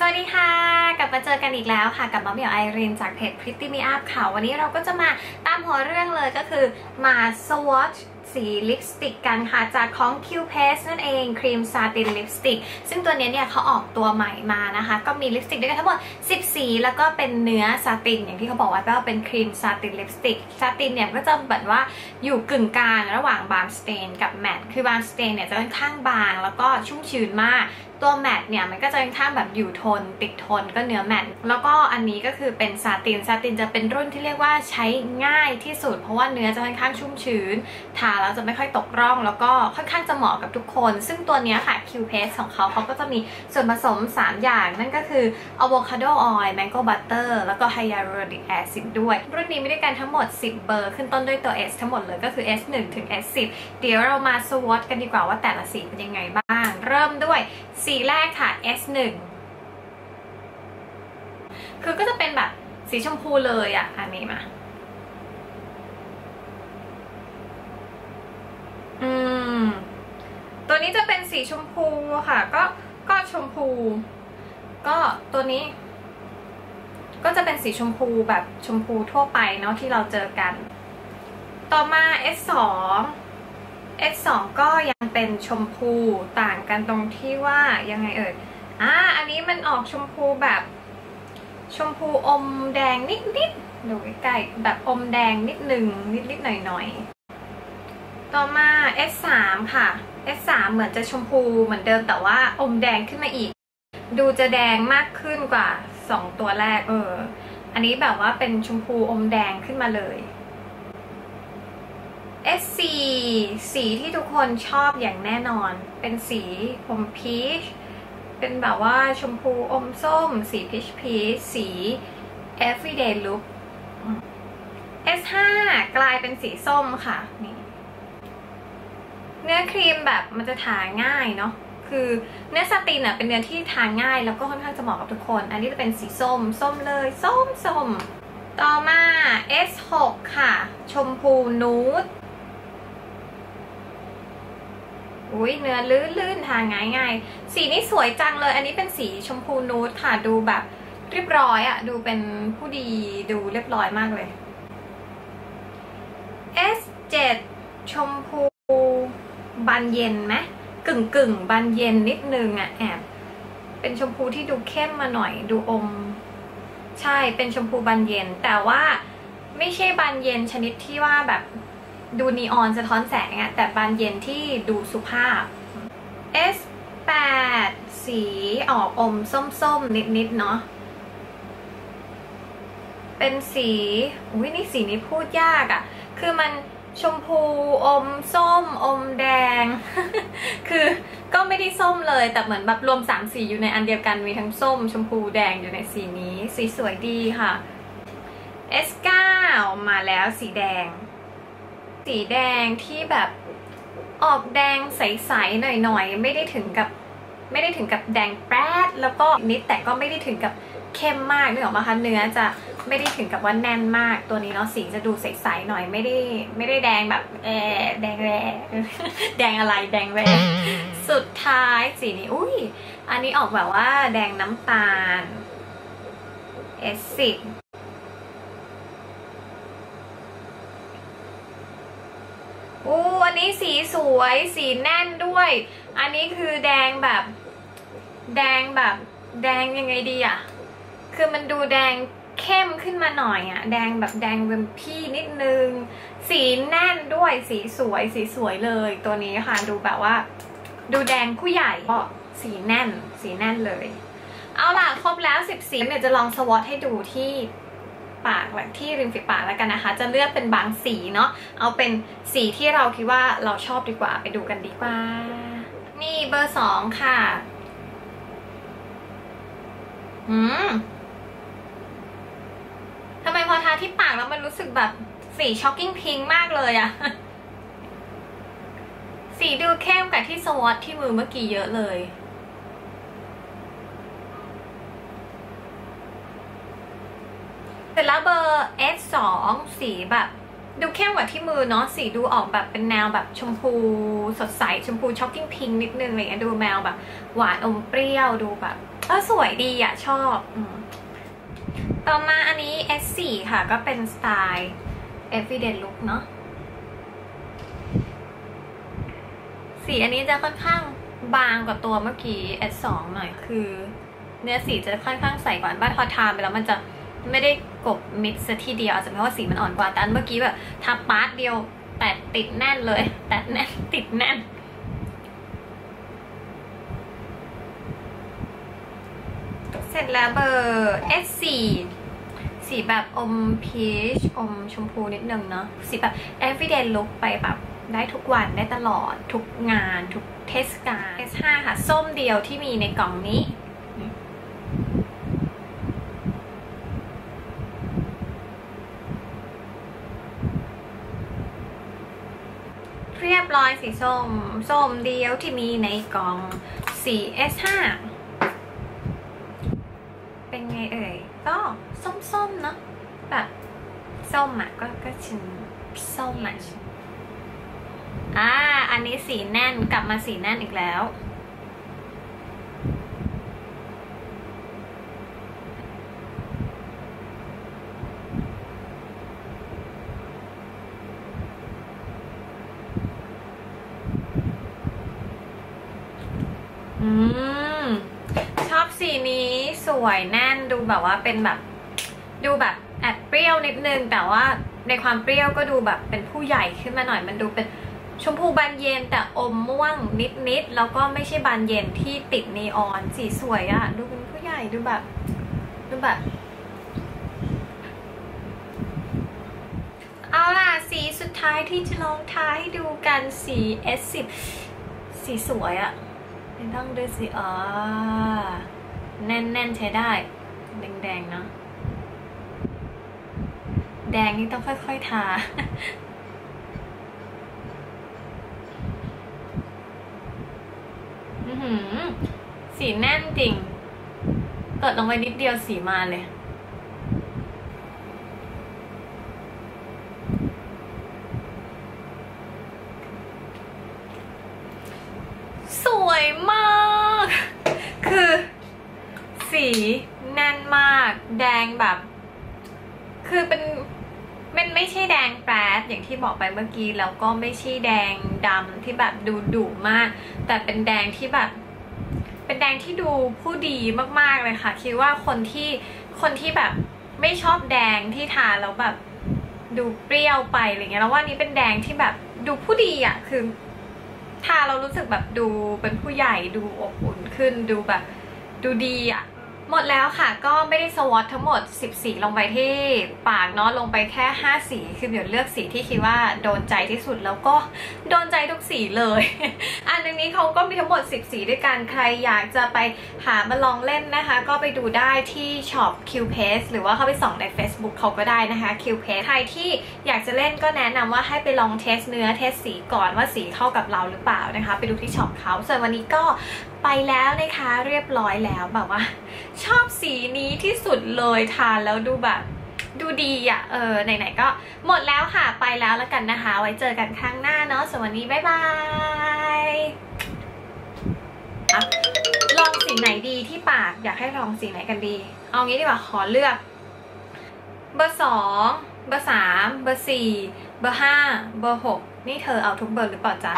สวัสดีค่ะ กลับมาเจอกันอีกแล้วค่ะ กับมะเหมียวไอรินจากเพจ Pretty Me Up ค่ะ วันนี้เราก็จะมาตามหัวเรื่องเลยก็คือมาสวอตสีลิปสติกกันค่ะ จากของ Q p a s t นั่นเองครีมซาตินลิปสติกซึ่งตัวนี้เนี่ยเขาออกตัวใหม่มานะคะ ก็มีลิปสติกด้วยกันทั้งหมด 10 สี แล้วก็เป็นเนื้อซาติน อย่างที่เขาบอกไว้ว่าเป็นครีมซาตินลิปสติกซาตินเนี่ยก็จะแบบว่าอยู่กึ่งกลางระหว่างบางสเตนกับแมตคือบางสเตนเนี่ยจะค่อนข้างบางแล้วก็ชุ่มชื้นมาก ตัวแมตเนี่ยมันก็จะค่อนข้างแบบอยู่ทน ติดทนก็เนื้อแมตแล้วก็อันนี้ก็คือเป็นซาตินซาตินจะเป็นรุ่นที่เรียกว่าใช้ง่ายที่สุด เพราะว่าเนื้อจะค่อนข้างชุ่มชื้นทาแล้วจะไม่ค่อยตกร่อง แล้วก็ค่อนข้างจะเหมาะกับทุกคน ซึ่งตัวนี้ค่ะ Q Paste ของเขาเขาก็จะมีส่วนผสม 3 อย่าง นั่นก็คือ avocado oil mango butter แล้วก็ hyaluronic acid ด้วย รุ่นนี้ไมีด้กันทั้งหมด 10 เบอร์ ขึ้นต้นด้วยตัว S ทั้งหมดเลยก็คือ S1 ถึง S10 เดี๋ยวเรามาสวอตกันดีกว่าว่าแต่ละสีเป็นยังไงบ้าง เริ่มด้วยสีแรกค่ะ S1 คือก็จะเป็นแบบสีชมพูเลยอะ่ะ อันนี้มาอืม ตัวนี้จะเป็นสีชมพูค่ะ ก็ก็ชมพู ก็ตัวนี้ ก็จะเป็นสีชมพูแบบชมพูทั่วไปเนาะที่เราเจอกัน ต่อมา S2 S2 ก็ยัง เป็นชมพูต่างกันตรงที่ว่ายังไงเอ่ยอ่าอันนี้มันออกชมพูแบบ ชมพูอมแดงนิดๆดูใกล้ๆแบบอมแดงนิดหนึ่งนิดๆหน่อยๆ ต่อมา S3 ค่ะ S3 เหมือนจะชมพูเหมือนเดิมแต่ว่าอมแดงขึ้นมาอีก ดูจะแดงมากขึ้นกว่า 2 ตัวแรกเออ อันนี้แบบว่าเป็นชมพูอมแดงขึ้นมาเลย S4 สีที่ทุกคนชอบอย่างแน่นอน เป็นสีอมพีช เป็นแบบว่าชมพูอมส้ม สีพีชพีชสี everyday look S5 กลายเป็นสีส้มค่ะนี่เนื้อครีมแบบมันจะทาง่ายเนาะคือเนื้อสตินอะเป็นเนื้อที่ทาง่ายแล้วก็ค่อนข้างจะเหมาะกับทุกคน อันนี้จะเป็นสีส้ม ส้มเลย ส้มส้ม ต่อมา S6 ค่ะ ชมพูนูด อุ้ยเนื้อลื่นลื่นทาง่ายง่ายสีนี้สวยจังเลย อันนี้เป็นสีชมพูนูดค่ะดูแบบเรียบร้อยอะดูเป็นผู้ดีดูเรียบร้อยมากเลย S7 ชมพูบานเย็นไหมกึ่งกึ่งบานเย็นนิดนึงอะแอบเป็นชมพูที่ดูเข้มมาหน่อยดูอม ใช่เป็นชมพูบานเย็น แต่ว่าไม่ใช่บานเย็นชนิดที่ว่าแบบ ดูนีออนสะท้อนแสงอะแต่บานเย็นที่ดูสุภาพ S8 สีออกอมส้มๆ นิดๆ เนาะ เป็นสี อุ้ยนี่สีนี้พูดยากอะคือมันชมพูอมส้ม อมแดง คือก็ไม่ได้ส้มเลย แต่เหมือนแบบรวมสามสีอยู่ในอันเดียวกัน มีทั้งส้ม ชมพูแดงอยู่ในสีนี้ สีสวยดีค่ะ S9 มาแล้วสีแดง สีแดงที่แบบออกแดงใสๆหน่อยๆ ไม่ได้ถึงกับไม่ได้ถึงกับแดงแป๊ดแล้วก็นิดแต่ก็ไม่ได้ถึงกับเข้มมากนึกออกมาคะเนื้อจะไม่ได้ถึงกับว่าแน่นมาก ตัวนี้เนาะสีจะดูใสๆหน่อยไม่ได้ไม่ได้แดงแบบแอแดงแร่แดงอะไรแดงแร่สุดท้ายสีนี้อุ้ยอันนี้ออกแบบว่าแดงน้ำตาล S10 อู้อันนี้สีสวยสีแน่นด้วย อันนี้คือแดงแบบ แดงแบบ แดงยังไงดีอะคือมันดูแดงเข้มขึ้นมาหน่อยอะแดงแบบแดงเวมพี่นิดนึง สีแน่นด้วยสีสวยสีสวยเลยตัวนี้ค่ะดูแบบว่า ดูแดงผู้ใหญ่ก็สีแน่น สีแน่นเลย เอาล่ะครบแล้วสิบสีเดี๋ยวจะลองสวอตให้ดูที่ ปากแบบที่ริมฝีปากแล้วกันนะคะ จะเลือกเป็นบางสีเนาะเอาเป็นสีที่เราคิดว่าเราชอบดีกว่าไปดูกันดีกว่า นี่เบอร์สองค่ะอืมทำไมพอทาที่ปากแล้วมันรู้สึกแบบสีช็อกกิ้งพิงมากเลยอะสีดูเข้มกับที่สวอตที่มือเมื่อกี้เยอะเลย เส ร็จแล้วเบอร์ S2 สีแบบดูเข้มกว่าที่มือเนาะสีดูออกแบบเป็นแนวแบบชมพูสดใส ชมพูช็อกกิ้งพิงนิดนึงอะไรเงี้ยดูแมวแบบ หวานอมเปรี้ยวดูแบบเออสวยดีอะชอบอต่อมาอันนี้ S4 ค่ะ ก็เป็นสไตล์ everyday look เนาะสีอันนี้จะค่อนข้างบางกว่าตัวเมื่อกี้ S2 หน่อยคือ เนื้อสีจะค่อนข้างใสกว่าบ้านพอทาไปแล้วมันจะ ไม่ได้กบมิดซะทีเดียวอาจจะเพราะว่าสีมันอ่อนกว่าแต่อันเมื่อกี้แบบทาปาร์ตเดียวแต่ติดแน่นเลย แต่แน่นติดแน่น เสร็จแล้วเบอร์ S4 สีแบบอมพีชอมชมพูนิดนึงเนาะสีแบบ everyday look ไปแบบได้ทุกวันได้ตลอดทุกงานทุกเทศกาล S5 ค่ะ ส้มเดียวที่มีในกล่องนี้ เรียบร้อยสีส้ม ส้มเดียวที่มีในกล่องสี S5 เป็นไงเอ่ย ก็ส้มๆเนาะแบบส้มอะก็ก็ชินส้มอะอ่า อันนี้สีแน่นกลับมาสีแน่นอีกแล้ว อืมชอบสีนี้สวยแน่นดูแบบว่าเป็นแบบ ดูแบบแอบเปรี้ยวนิดนึง แต่ว่าในความเปรี้ยวก็ดูแบบเป็นผู้ใหญ่ขึ้นมาหน่อยมันดูเป็นชมพูบานเย็นแต่อมม่วงนิดๆแล้วก็ไม่ใช่บานเย็นที่ติดนีออนสีสวยอะดูเป็นผู้ใหญ่ดูแบบดูแบบเอาล่ะสีสุดท้ายที่จะลองทาให้ดูกันสี S10 สีสวยอะ ไม่ต้องดูสิอ๋อ แน่นๆใช้ได้ แดงๆเนาะแดงนี่ต้องค่อยๆทาอือหือสีแน่นจริง กดลงไปนิดเดียวสีมาเลย สวยมาก คือ สีแน่นมาก แดงแบบ คือเป็นมันไม่ใช่แดงแปรดอย่างที่บอกไปเมื่อกี้แล้วก็ไม่ใช่แดงดำที่แบบดูดุมาก แต่เป็นแดงที่แบบ เป็นแดงที่ดูผู้ดีมากๆเลยค่ะ คิดว่าคนที่คนที่แบบไม่ชอบแดงที่ทาแล้วแบบดูเปรี้ยวไปอะไรเงี้ยแล้วว่านี้เป็นแดงที่แบบดูผู้ดีอะคือทาเรารู้สึกแบบดูเป็นผู้ใหญ่ดูอบอุ่นขึ้นดูแบบ ดูดีอะ หมดแล้วค่ะก็ไม่ได้สวอตทั้งหมด 10 สีลงไปที่ปากเนาะลงไปแค่ 5 สีคือเดี๋ยวเลือกสีที่คิดว่าโดนใจที่สุดแล้วก็โดนใจทุกสีเลย อันนี้เขาก็มีทั้งหมด 10 สีด้วยกันใครอยากจะไปหามาลองเล่นนะคะ ก็ไปดูได้ที่ช็อป Q p a s e หรือว่าเข้าไปส่องใน Facebook เขาก็ได้นะคะ Q p a s e ใครที่อยากจะเล่นก็แนะนำว่าให้ไปลองเทสเนื้อเทสสีก่อนว่าสีเข้ากับเราหรือเปล่านะคะ ไปดูที่ช็อปเขาส่วนวันนี้ก็ไปแล้วนะคะเรียบร้อยแล้วแบบว่า ชอบสีนี้ที่สุดเลยทานแล้วดูแบบดูดีอะ่ะ เออ ไหนๆ ก็หมดแล้วค่ะ ไปแล้วแล้วกันนะคะ ไว้เจอกันครั้งหน้าเนาะสวัสดีบ๊ายบายอลองสีไหนดีที่ปากอยากให้ลองสีไหนกันดี เอางี้ดีกว่าขอเลือก เบอร์สองเบอร์สามเบอร์สี่เบอร์ห้าเบอร์หกนี่เธอเอาทุกเบอร์หรือเปล่าจ๊ะ